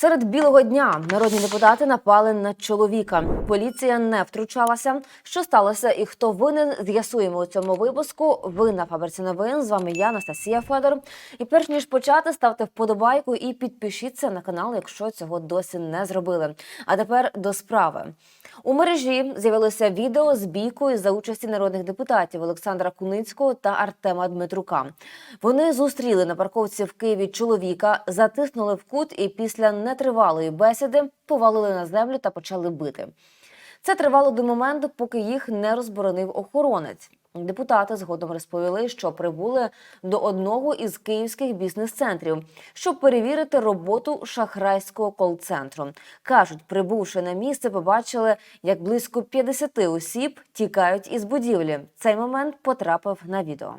Серед білого дня народні депутати напали на чоловіка. Поліція не втручалася. Що сталося і хто винен, з'ясуємо у цьому випуску. Ви на фабриці новин. З вами я, Анастасія Федор. І перш ніж почати, ставте вподобайку і підпишіться на канал, якщо цього досі не зробили. А тепер до справи. У мережі з'явилося відео з бійкою за участі народних депутатів Олександра Куницького та Артема Дмитрука. Вони зустріли на парковці в Києві чоловіка, затиснули в кут і після нетривалої бесіди повалили на землю та почали бити. Це тривало до моменту, поки їх не розборонив охоронець. Депутати згодом розповіли, що прибули до одного із київських бізнес-центрів, щоб перевірити роботу шахрайського кол-центру. Кажуть, прибувши на місце, побачили, як близько 50 осіб тікають із будівлі. Цей момент потрапив на відео.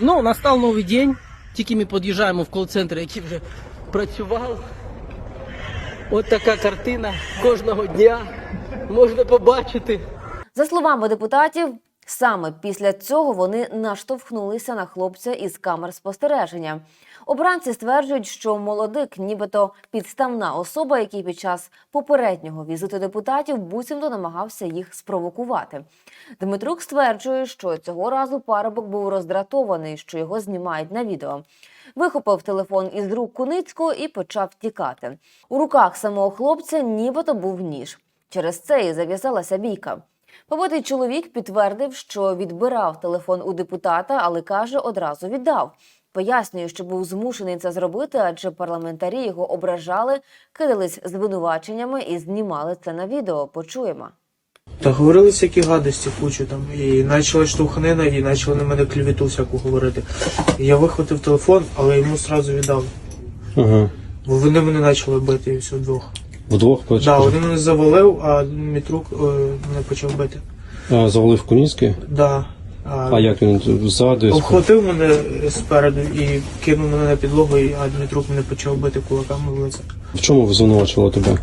Ну, настав новий день. Тільки ми під'їжджаємо в кол-центр, який вже працював. От така картина кожного дня можна побачити. За словами депутатів, саме після цього вони наштовхнулися на хлопця із камер спостереження. Обранці стверджують, що молодик, нібито підставна особа, який під час попереднього візиту депутатів буцімто намагався їх спровокувати. Дмитрук стверджує, що цього разу парубок був роздратований, що його знімають на відео. Вихопив телефон із рук Куницького і почав тікати. У руках самого хлопця нібито був ніж. Через це і зав'язалася бійка. Побитий чоловік підтвердив, що відбирав телефон у депутата, але каже, одразу віддав. Пояснює, що був змушений це зробити, адже парламентарі його ображали, кидались звинуваченнями і знімали це на відео. Почуємо. Та говорили всякі гадості кучу там, і почала штовханина, і почали на мене клевету всяку говорити. І я вихватив телефон, але йому одразу віддав. Ага. Бо вони мене почали бити і все вдвох. Вдвох Так, почали. да, один завалив, а Мітрук е, мене почав бити. А, завалив Куніцький? Да. А як він ззаду? Обхватив мене спереду і кинув мене на підлогу, і- а Дмитрук мене почав бити кулаками в лице. В чому ви звинувачували тебе?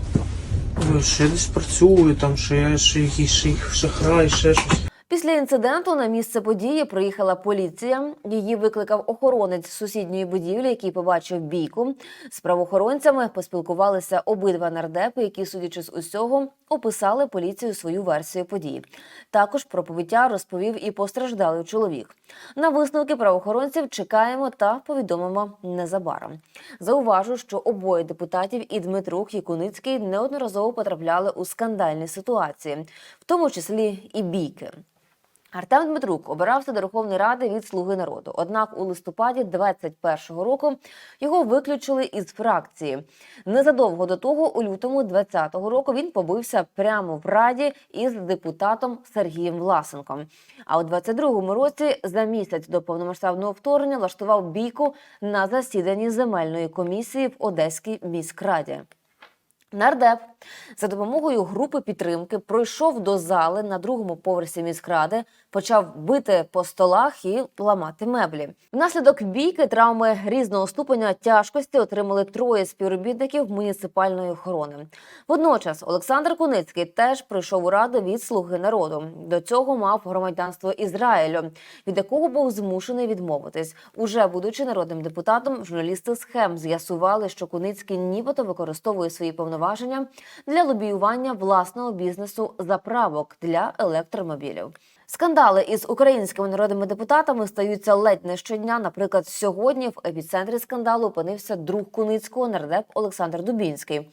Ну, Що я десь працюю, там, що я ще якийсь шахрай, ще щось. Після інциденту на місце події приїхала поліція. Її викликав охоронець сусідньої будівлі, який побачив бійку. З правоохоронцями поспілкувалися обидва нардепи, які, судячи з усього, описали поліцію свою версію події. Також про побиття розповів і постраждалий чоловік. На висновки правоохоронців чекаємо та повідомимо незабаром. Зауважу, що обоє депутатів і Дмитрук і Куницький неодноразово потрапляли у скандальні ситуації, в тому числі і бійки. Артем Дмитрук обирався до Верховної Ради від Слуги народу. Однак у листопаді 21-го року його виключили із фракції. Незадовго до того, у лютому 20-го року, він побився прямо в раді із депутатом Сергієм Власенком. А у 22-му році, за місяць до повномасштабного вторгнення, влаштував бійку на засіданні земельної комісії в Одеській міськраді. Нардеп за допомогою групи підтримки пройшов до зали на другому поверсі міськради, почав бити по столах і ламати меблі. Внаслідок бійки травми різного ступеня тяжкості отримали троє співробітників муніципальної охорони. Водночас Олександр Куницький теж прийшов у раду від слуги народу. До цього мав громадянство Ізраїлю, від якого був змушений відмовитись. Уже будучи народним депутатом, журналісти схем з'ясували, що Куницький нібито використовує свої повноваження для лобіювання власного бізнесу заправок для електромобілів. Скандали із українськими народними депутатами стаються ледь не щодня. Наприклад, сьогодні в епіцентрі скандалу опинився друг Куницького нардеп Олександр Дубінський.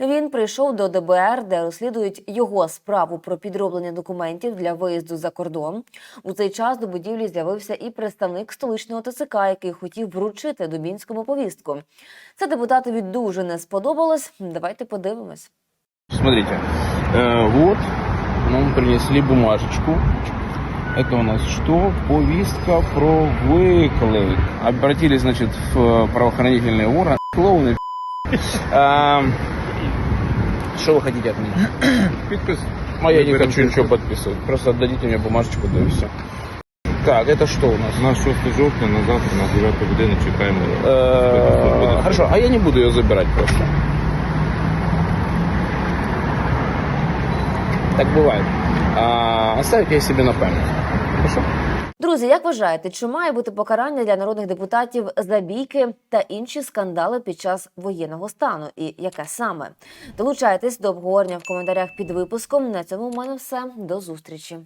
Він прийшов до ДБР, де розслідують його справу про підроблення документів для виїзду за кордон. У цей час до будівлі з'явився і представник столичного ТЦК, який хотів вручити Дубінському повістку. Це депутатові дуже не сподобалось. Давайте подивимось. Смотрите, э, вот нам принесли бумажечку. Это у нас что? Повестка про выклик. Обратились, значит, в правоохранительные органы. Клоуны. А, Что вы хотите от меня? Підпис. А я не хочу ничего подписывать. Просто отдадите мне бумажечку, да и все. Так, это что у нас? На 6 жовтня на завтра на 9 годину чекаємо. Э, Хорошо, а я не буду ее забирать просто. Так буває. А, оставить я собі на память. Хорошо? Друзі, як вважаєте, чи має бути покарання для народних депутатів за бійки та інші скандали під час воєнного стану? І яке саме? Долучайтесь до обговорення в коментарях під випуском. На цьому в мене все. До зустрічі.